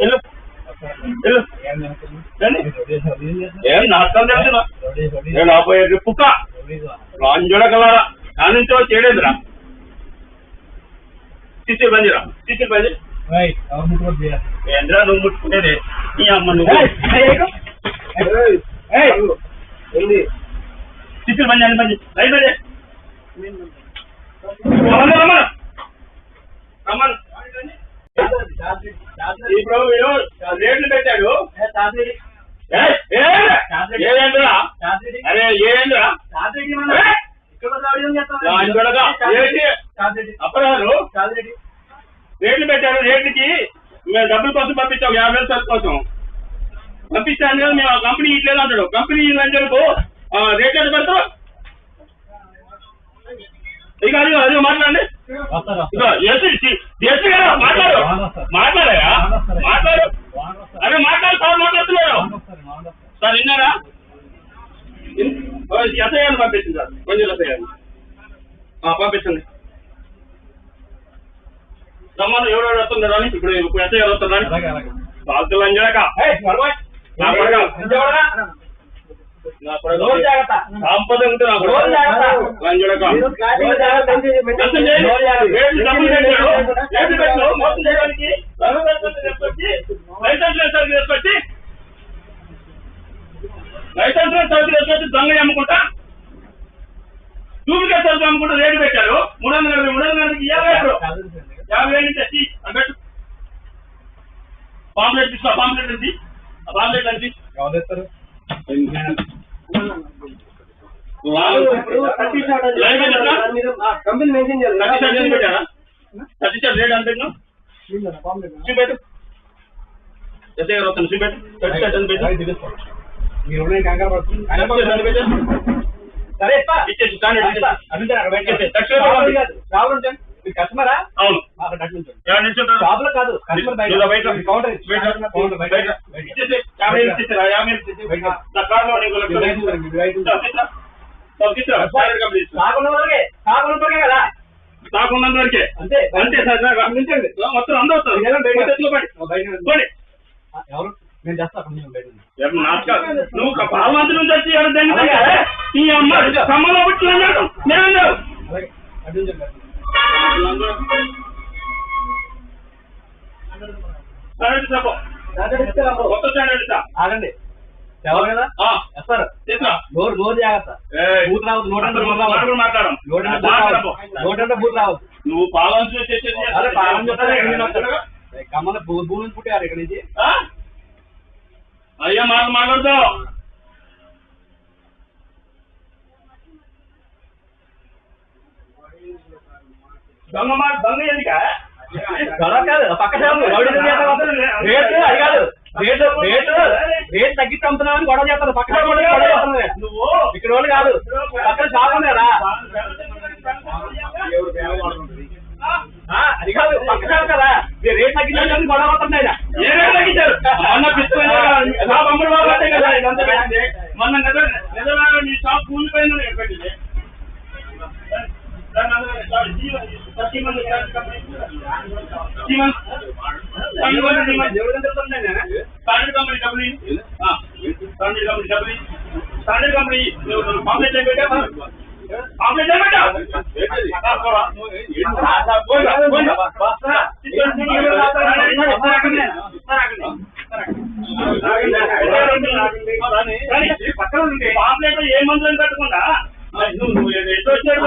వెళ్ళు. వెళ్ళు. ఏం నష్టం తెలుసునా నేను రాబోయే పుక్క రాంజోడ కలరా? ఆనంతో చేయలేదురా సిసి బందిరా సిసి బంది ఏంద్రా నువ్వు ముట్టుకునేది. ఈ అమ్మ నువ్వు. సిసి బంది అని బంది రైట్ బంది ఇప్పుడు వీడు రేట్లు పెట్టాడు. ఏంద్రా? అరే ఏంద్రా? అప్పరారు రేట్లు పెట్టారు రేట్లకి. మేము డబ్బుల కోసం పంపించాం యాభై వేల సరుకు కోసం. పంపించాను కదా మేము ఆ కంపెనీ ఇట్లేదు అంటాడు. కంపెనీ లంచలకు రేట్ ఎంత పెడతారు? ఇక అది అది మాట్లాడండి. ఇక ఎస్సీ ఎస్ఐ గారిని పంపించండి సార్. గారిని ఆ, పంపించండి. రమ్మను ఎవరెవరు వస్తున్నారు అని ఇప్పుడు గారు వస్తున్నారు నా కొడక. సంపద ఉంటే లంజడక మోసం చేయడానికి లైసెన్స్ లైసెన్స్ తీసుకొచ్చి లైసెన్స్ లేని సరుకు తీసుకొచ్చి దొంగ అమ్ముకుంటా? డూప్లికేట్ సరుకు అమ్ముకుంటా రేటు పెట్టారు. మూడు వందల యాభై మూడు వందల యాభైకి యాభై ఆరు యాభై వేలు తెచ్చి అన్నట్టు పాంప్లెట్ తీసుకో పాంప్లెట్ అండి ఆ పాంప్లెట్ అండి కంపెనీ చేయాలి. ఎంత చూపెట్టు. వస్తాను చూపెట్టు. పెట్టు మీరు ఉన్నాయి కంగారు సరే. ఇచ్చేసి అక్కడ రావులు కస్టమరా? అవును? షాపులో కాదు కస్టమర్ బయట. కౌంటర్ కౌంటర్ యాభై యాభై కదా. వరకే. అంతే. అంతే సార్ నాకు నిల్చోండి. మొత్తం అందరూ వస్తారు. ఎవరు? నేను? నువ్వు పాలమంత్రి నుంచి వచ్చి? ఈ అమ్మ కమ్మలో పుట్టి అన్నాడు. నేను ఆగండి. ఎవరు కదా? తీసురా. నోరు నోరు జాగ్రత్త. బూత్ రావద్దు రావద్దు. మాట్లాడడం. రావద్దు. నువ్వు పాలన వస్తారు. కమ్మల భూమి పుట్టారు ఇక్కడ నుంచి? అయ్యా మాట మాట్లాడతావు దొంగ మాట దొంగ ఎందుక? కాదు పక్క. రేటు అది కాదు. రేటు రేటు రేట్ గొడవ చేస్తారు పక్క షాపు వాళ్ళు గొడవ చేస్తున్నారు నువ్వు ఇక్కడ వాళ్ళు కాదు. పక్కన షాప్ ఉన్నారా ఆ, అది కాదు పక్క షాప్ కదా మీరు రేట్ తగ్గించడానికి గొడవ అవుతున్నాయి ఈడ. ఏ రేటు తగ్గించారు మొన్న పిస్తున్న నా బొమ్మడు బాబు అంటే కదా ఇదంతా పెట్టింది మొన్న నిజ నిజమైన నీ షాప్ కూలిపోయింది నేను పెట్టింది మంది కంపెనీ. మంది? Standard company company. Standard company pamphlet? Pamphlet. పక్కన ఉంది. పాంప్లెట్ ఏ మందులను పెట్టకుండా నువ్వు వచ్చాడు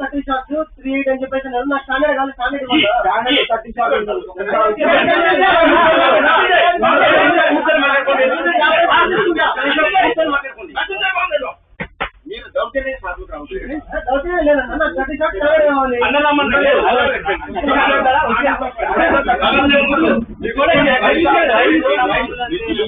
థర్టీ షార్ట్స్ త్రీ ఎయిట్ అని చెప్పేసి అన్నారు. నాకు స్టాండర్డ్ కాదు స్టాండర్డ్ థర్టీ మీరు దౌర్జన్యం సాధువుకు రావచ్చు. దౌర్జన్యం లేదన్న. నాకు థర్టీ షార్ట్స్ స్టాండర్డ్ కావాలి. అన్నదమ్ములు